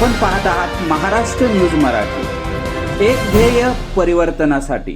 आपण पाहत आहात महाराष्ट्र न्यूज मराठी. एक ध्येय परिवर्तनासाठी.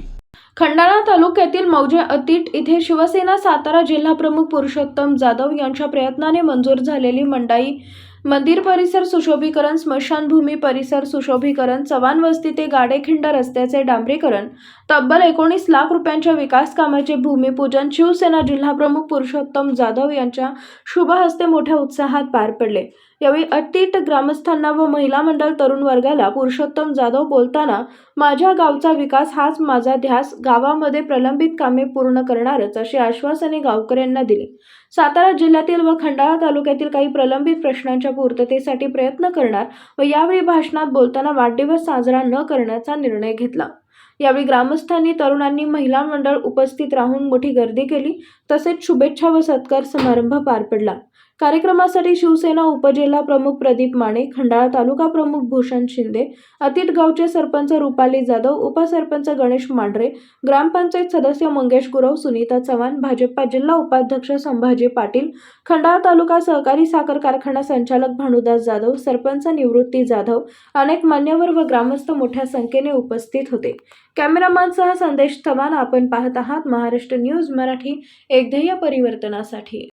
खंडाळा तालुक्यातील मौजे अतीट इथे शिवसेना सातारा जिल्हा प्रमुख पुरुषोत्तम जाधव यांच्या प्रयत्नाने मंजूर झालेली मंडाई मंदिर परिसर सुशोभीकरण स्मशानभूमी परिसर सुशोभीकरण चव्हाण वस्ती ते गाडेखिंड रस्त्याचे डांबरीकरण तब्बल एकोणीस लाख रुपयांच्या विकास कामाचे भूमिपूजन शिवसेना जिल्हाप्रमुख पुरुषोत्तम जाधव यांच्या शुभहस्ते मोठ्या उत्साहात पार पडले. यावेळी अट्टीट ग्रामस्थांना व महिला मंडळ तरुण वर्गाला पुरुषोत्तम जाधव बोलताना माझ्या गावचा विकास हाच माझा ध्यास गावामध्ये प्रलंबित कामे पूर्ण करणारच अशी आश्वासने गावकऱ्यांना दिली. सातारा जिल्ह्यातील व खंडाळा तालुक्यातील काही प्रलंबित प्रश्नांच्या पूर्ततेसाठी प्रयत्न करणार व यावेळी भाषणात बोलताना वाढदिवस साजरा न करण्याचा निर्णय घेतला. यावेळी ग्रामस्थांनी तरुणांनी महिला मंडळ उपस्थित राहून मोठी गर्दी केली तसेच शुभेच्छा व सत्कार समारंभ पार पडला. कार्यक्रमासाठी शिवसेना उपजिल्हा प्रमुख प्रदीप माने खंडाळा तालुका प्रमुख भूषण शिंदे अतीट गावचे सरपंच रुपाली जाधव उपसरपंच गणेश मांढरे ग्रामपंचायत सदस्य मंगेश गुरव सुनीता चव्हाण भाजपा जिल्हा उपाध्यक्ष संभाजी पाटील खंडाळा तालुका सहकारी साखर कारखाना संचालक भानुदास जाधव सरपंच निवृत्ती जाधव अनेक मान्यवर व ग्रामस्थ मोठ्या संख्येने उपस्थित होते. कॅमेरामॅनसह संदेश चव्हाण आपण पाहत आहात महाराष्ट्र न्यूज मराठी एक ध्येय परिवर्तनासाठी.